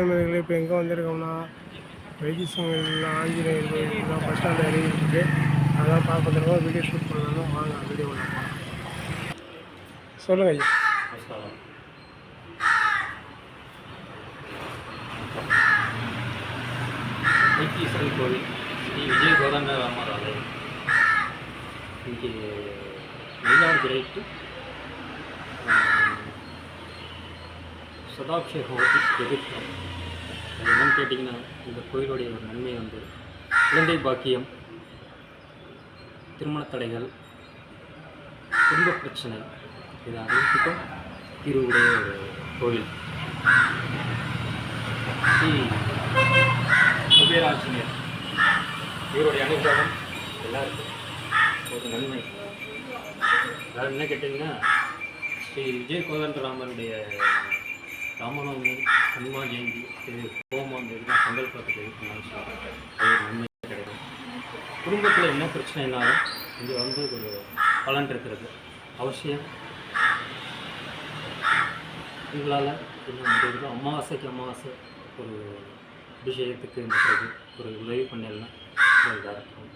வணக்கம் இப்போ எங்கே வந்திருக்கோம்னா வைத்தீஸ்வரன் ஆஞ்சநேயர் கோயில் தான் பஸ் ஸ்டாண்ட் அருகில் இருக்குது அதான் பார்க்க வீடியோ ஷூட் பண்ணணும் வாங்க வீடியோ பண்ணலாம் சொல்லுங்கள் ஐயா. நமஸ்காரம் வைத்தீஸ்வரன் கோவில் ஸ்ரீ விஜய கோதண்ட ராமர் ஆலயம். இங்கே மயிலாடுதுறை டு சதாபிஷேகம் எதிர்க்கிறோம் அது என்னன்னு கேட்டிங்கன்னா இந்த கோயிலுடைய ஒரு நன்மை வந்து குழந்தை பாக்கியம் திருமண தடைகள் குடும்ப பிரச்சனை இது அனைத்துக்கும் தீர்வுடைய ஒரு கோயில். ஸ்ரீ குபேராஞ்சநேயர் இவருடைய அனுகிரகம் எல்லாருக்கும் ஒரு நன்மை. அதாவது என்ன கேட்டிங்கன்னா ஸ்ரீ விஜய் கோதண்டராமனுடைய ராமநவமி ஹனுமான் ஜெயந்தி இது ஹோமம் இதெல்லாம் சங்கல்பத்துக்கு இது பண்ணாலும் அது நன்மை கிடைக்கும் குடும்பத்தில் என்ன பிரச்சனைனாலும் இங்கே வந்து ஒரு பலன் இருக்கிறது. அவசியம். உங்களால் என்ன அமாவாசைக்கு அமாவாசை ஒரு அபிஷேகத்துக்கு ஒரு உதவி பண்ணலாம் ஒரு இதாக இருக்கும்.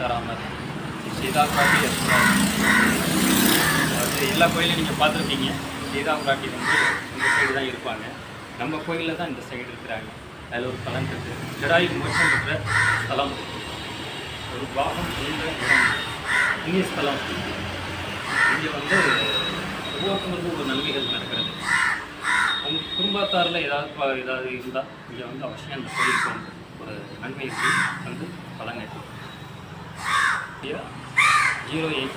தராமல் சீதா காட்டி அதாவது எல்லா கோயிலையும் நீங்கள் பார்த்துருப்பீங்க. சீதா பிராட்டி வந்து இந்த சைடு தான் இருப்பாங்க. நம்ம கோயிலில் தான் இந்த சைடு இருக்கிறாங்க. அதில் ஒரு பலன் இருக்குது ஜடாயு மோட்சம் பெற்ற ஸ்தலம். ஒரு பாகம் நீண்ட இடம். புண்ணிய ஸ்தலம். இங்கே வந்து ஒவ்வொருத்தருக்கும் ஒரு நன்மைகள் நடக்கிறது. உங்கள் குடும்பத்தாரில் ஏதாவது ஏதாவது இருந்தால் இங்கே வந்து அவசியம் அந்த கோயிலுக்கு வந்து ஒரு நன்மைக்கு வந்து பலன் ஜீரோ எயிட்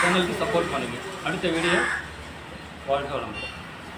சேனலுக்கு சப்போர்ட் பண்ணுங்கள் அடுத்த வீடியோ வாழ்க்கை வளமுடன்.